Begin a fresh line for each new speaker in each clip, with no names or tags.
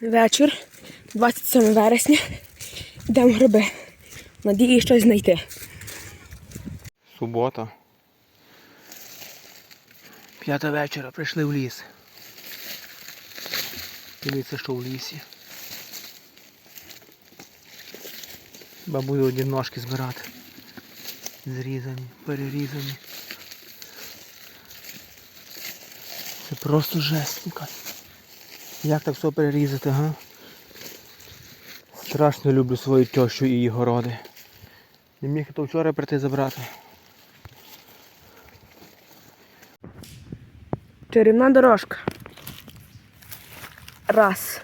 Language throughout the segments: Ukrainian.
Вечір, 27 вересня. Йдемо гриби. Надії щось знайти.
Субота. П'ята вечора прийшли в ліс. Дивіться, що в лісі. Бабую одні ножки збирати. Зрізані, перерізані. Це просто жесть якась. Як так все перерізати, га? Страшно люблю свою тещу і її городи. Не міг то вчора прийти забрати.
Чарівна дорожка. Раз.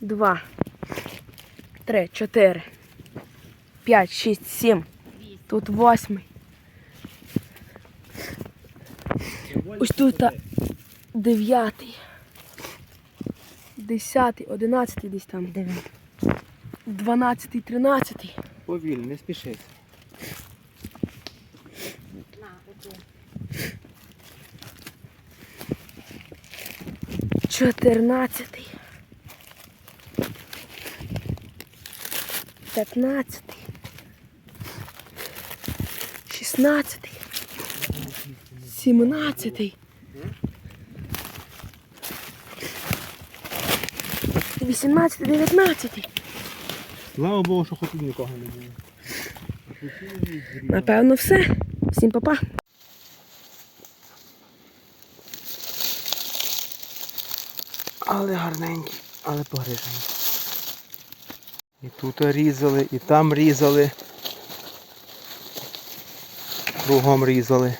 Два. Три, чотири. П'ять, шість, сім. Тут восьмий. Ось тут дев'ятий. Десятий, одинадцятий десь там. Дванадцятий, тринадцятий.
Повільно, не спішись.
Чотирнадцятий. П'ятнадцятий. Шістнадцятий. Сімнадцятий. Вісімнадцятий, дев'ятнадцятий.
Слава Богу, що хоч нікого не було.
Напевно, все. Всім па-па.
Але гарненькі, але погрижені. І тут різали, і там різали. Кругом різали.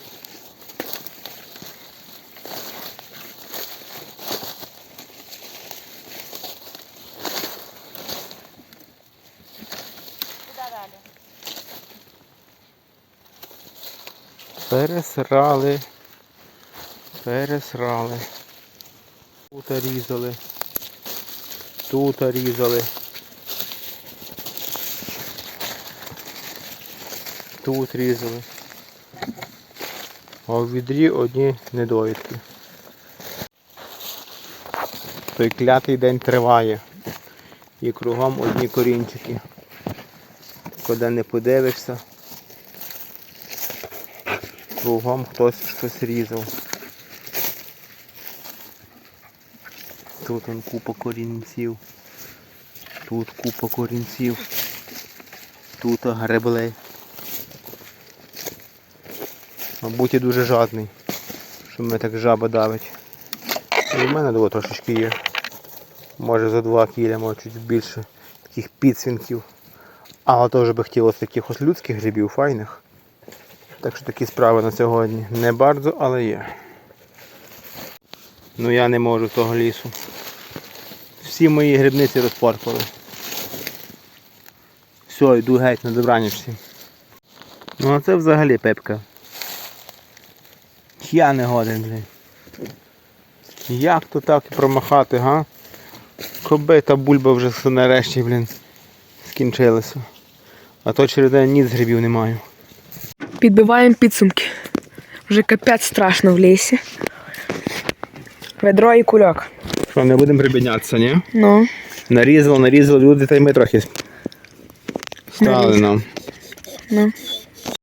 Пересрали. Пересрали. Тут різали. Тут різали. Тут різали. А в відрі одні недоїдки. Той клятий день триває. І кругом одні корінчики. Куди не подивишся. Кругом хтось щось різав. Тут он купа корінців. Тут купа корінців. Тут греблей. Мабуть, я дуже жадний, що мене так жаба давить. І в мене було трошечки є. Може за 2 кіля, може чуть більше таких підсвінків. Але теж би хотілося таких ось людських грибів файних. Так що такі справи на сьогодні. Не bardzo, але є. Ну я не можу того лісу. Всі мої грибниці розпорпали. Все, йду геть на добраніч всім. Ну а це взагалі пепка. Я не годен, блін. Як то так промахати, га? Коби та бульба вже нарешті, блін, скінчилася. А то через день з грибів не маю.
Підбиваємо підсумки. Вже капець страшно в лісі. Ведро і кульок.
Що, не будемо прибіднятися, ні?
Ну,
Нарізали, нарізали люди, та й ми трохи стали нам.
ну.